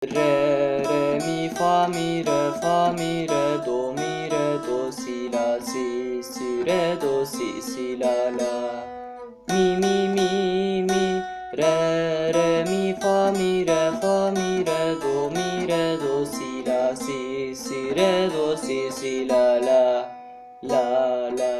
Re, re, mi, fa, mi, re, fa, mi, re, do, mi, re, do, si, la, si, si, re, do, si, si, la, la. Mi, mi, mi, mi, re, re, mi, fa, mi, re, fa, mi, re, do, mi, re, do, si, la, si, si, re, do, si, si, la, la, la, la.